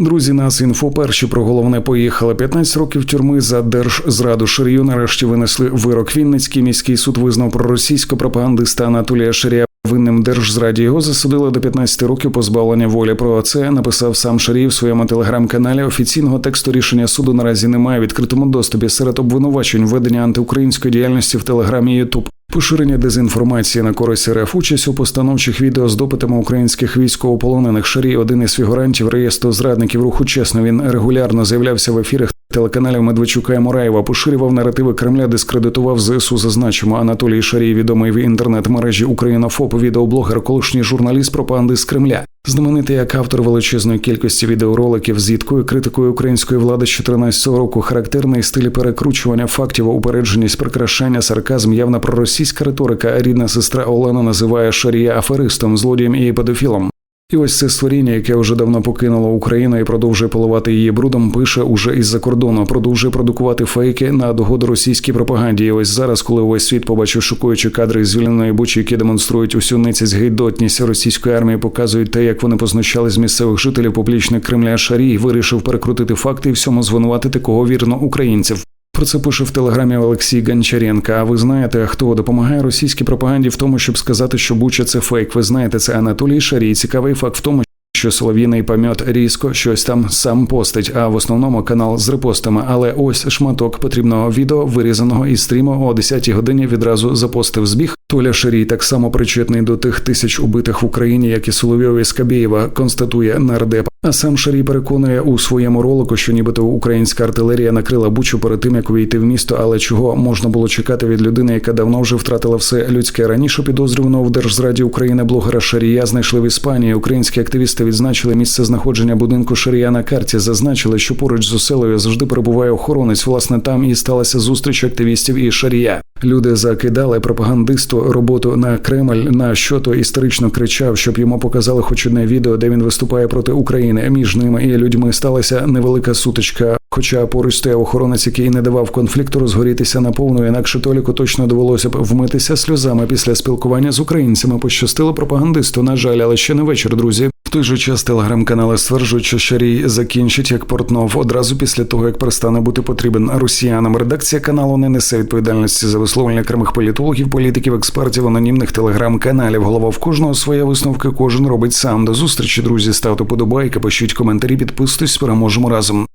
Друзі, нас інфо перші про головне поїхали. 15 років тюрми за держзраду Ширію. Нарешті винесли вирок. Вінницький міський суд визнав проросійського пропагандиста Анатолія Ширія винним держзраді. Його засудили до 15 років позбавлення волі. Про це написав сам Шарій в своєму телеграм-каналі. Офіційного тексту рішення суду наразі немає в відкритому доступі серед обвинувачень ведення антиукраїнської діяльності в телеграмі Ютуб. Поширення дезінформації на користь РФ, участь у постановчих відео з допитами українських військовополонених Шарій, один із фігурантів реєстру зрадників руху чесно. Він регулярно з'являвся в ефірах телеканалів Медведчука і Мураєва, поширював наративи Кремля, дискредитував ЗСУ. Зазначимо Анатолій Шарій, відомий в інтернет-мережі Українофоп, відеоблогер, колишній журналіст пропаганди з Кремля. Знаменитий як автор величезної кількості відеороликів з їдкою критикою української влади з 14 року, характерний стиль перекручування фактів, упередженість, прикрашання, сарказм, явна проросійська риторика. Рідна сестра Олена називає Шарія аферистом, злодієм і педофілом. І ось це створіння, яке вже давно покинуло Україну і продовжує поливати її брудом, пише уже із-за кордону, продовжує продукувати фейки на догоду російській пропаганді. І ось зараз, коли увесь світ побачив шокуючі кадри з звільненої бучі, які демонструють усю ницість гейдотність російської армії, показують те, як вони познущали з місцевих жителів публічних Кремля Шарій, вирішив перекрутити факти і всьому звинуватити кого вірно українців. Про це пише в телеграмі Олексій Гончаренко. А ви знаєте, хто допомагає російській пропаганді в тому, щоб сказати, що Буча це фейк? Ви знаєте, це Анатолій Шарій. Цікавий факт в тому, що солов'їний помет різко щось там сам постить, а в основному канал з репостами. Але ось шматок потрібного відео, вирізаного із стріму о 10-й годині відразу запостив збіг. Толя Шарій так само причетний до тих тисяч убитих в Україні, як і Соловйов і Скабєєва, констатує нардеп. А сам Шарій переконує у своєму ролику, що нібито українська артилерія накрила бучу перед тим, як увійти в місто, але чого можна було чекати від людини, яка давно вже втратила все людське раніше підозрюваного в держзраді України блогера Шарія знайшли в Іспанії. Українські активісти відзначили місце знаходження будинку Шарія на карті. Зазначили, що поруч з оселею завжди перебуває охоронець. Власне, там і сталася зустріч активістів і Шарія. Люди закидали пропагандисту роботу на Кремль. На що то історично кричав, щоб йому показали хоч одне відео, де він виступає проти України. Між ними і людьми сталася невелика сутичка. Хоча поруч стояв охоронець, який не давав конфлікту розгорітися наповну, інакше Толіку точно довелося б вмитися сльозами після спілкування з українцями. Пощастило пропагандисту. На жаль, але ще не вечір, друзі. В той же час телеграм-канали стверджують, що Шарій закінчить як Портнов одразу після того, як перестане бути потрібен росіянам. Редакція каналу не несе відповідальності за висловлення окремих політологів, політиків, експертів, анонімних телеграм-каналів. Голова в кожного своя висновка, кожен робить сам. До зустрічі, друзі. Ставте подобайки, пишіть коментарі, підписуйтесь, переможемо разом.